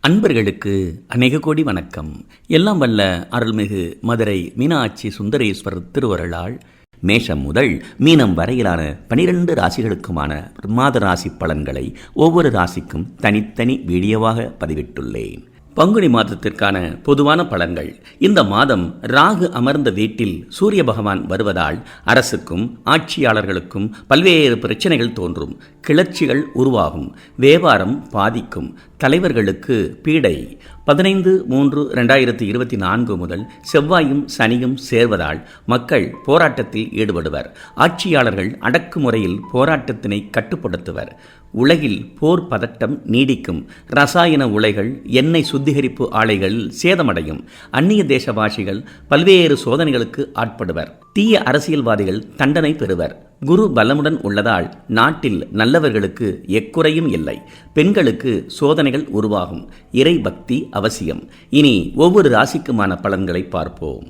அன்பர்களுக்கு அநேக கோடி வணக்கம். எல்லாம் வல்ல அருள்மிகு மதுரை மீனாட்சி சுந்தரேஸ்வரர் திருவருளால் மேஷம் முதல் மீனம் வரையிலான பனிரெண்டு ராசிகளுக்குமான மாத ராசி பலன்களை ஒவ்வொரு ராசிக்கும் தனித்தனி வீடியோவாக பதிவிட்டுள்ளேன். பங்குனி மாதத்திற்கான பொதுவான பலன்கள். இந்த மாதம் ராகு அமர்ந்த வீட்டில் சூரிய பகவான் வருவதால் அரசுக்கும் ஆட்சியாளர்களுக்கும் பல்வேறு பிரச்சனைகள் தோன்றும். கிளர்ச்சிகள் உருவாகும். வியாபாரம் பாதிக்கும். தலைவர்களுக்கு பீடை. பதினைந்து மூன்று ரெண்டாயிரத்தி இருபத்தி நான்கு முதல் செவ்வாயும் சனியும் சேர்வதால் மக்கள் போராட்டத்தில் ஈடுபடுவர். ஆட்சியாளர்கள் அடக்குமுறையில் போராட்டத்தினை கட்டுப்படுத்துவர். உலகில் போர் பதட்டம் நீடிக்கும். ரசாயன உலைகள் எண்ணெய் சுத்திகரிப்பு ஆலைகள் சேதமடையும். அந்நிய தேசவாசிகள் பல்வேறு சோதனைகளுக்கு ஆட்படுவர். தீய அரசியல்வாதிகள் தண்டனை பெறுவர். குரு பலமுடன் உள்ளதால் நாட்டில் நல்லவர்களுக்கு எக்குறையும் இல்லை. பெண்களுக்கு சோதனைகள் உருவாகும். இறை பக்தி அவசியம். இனி ஒவ்வொரு ராசிக்குமான பலன்களை பார்ப்போம்.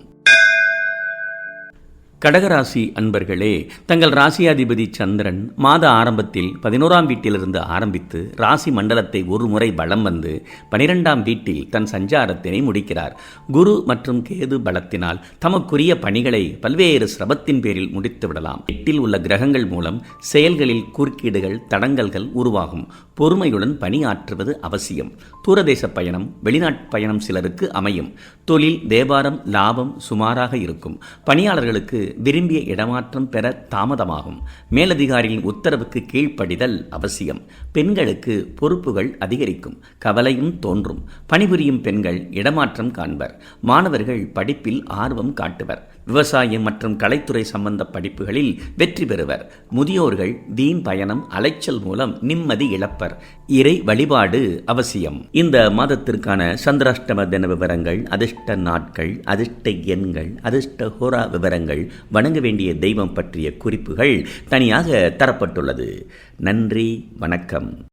கடகராசி அன்பர்களே தங்கள் ராசியாதிபதி சந்திரன் மாத ஆரம்பத்தில் பதினோராம் வீட்டிலிருந்து ஆரம்பித்து ராசி மண்டலத்தை ஒரு முறை பலம் வந்து பனிரெண்டாம் வீட்டில் தன் சஞ்சாரத்தினை முடிக்கிறார். குரு மற்றும் கேது பலத்தினால் தமக்குரிய பணிகளை பல்வேறு சிரமத்தின் பேரில் முடித்து விடலாம். எட்டில் உள்ள கிரகங்கள் மூலம் செயல்களில் குறுக்கீடுகள் தடங்கல்கள் உருவாகும். பொறுமையுடன் பணியாற்றுவது அவசியம். தூரதேச பயணம் வெளிநாட்டு பயணம் சிலருக்கு அமையும். தொழில் வியாபாரம் லாபம் சுமாராக இருக்கும். பணியாளர்களுக்கு விரும்பிய இடமாற்றம் பெற தாமதமாகும். மேலதிகாரியின் உத்தரவுக்கு கீழ்ப்படிதல் அவசியம். பெண்களுக்கு பொறுப்புகள் அதிகரிக்கும். கவலையும் தோன்றும். பணிபுரியும் பெண்கள் இடமாற்றம் காண்பர். மாணவர்கள் படிப்பில் ஆர்வம் காட்டுவர். விவசாயம் மற்றும் கலைத்துறை சம்பந்த படிப்புகளில் வெற்றி பெறுவர். முதியோர்கள் வீண் பயணம் அலைச்சல் மூலம் நிம்மதி இழப்பர். இறை வழிபாடு அவசியம். இந்த மாதத்திற்கான சந்திராஷ்டம தின விவரங்கள் அதிர்ஷ்ட நாட்கள் அதிர்ஷ்ட எண்கள் அதிர்ஷ்ட ஹோரா விவரங்கள் வணங்க வேண்டிய தெய்வம் பற்றிய குறிப்புகள் தனியாக தரப்பட்டுள்ளது. நன்றி வணக்கம்.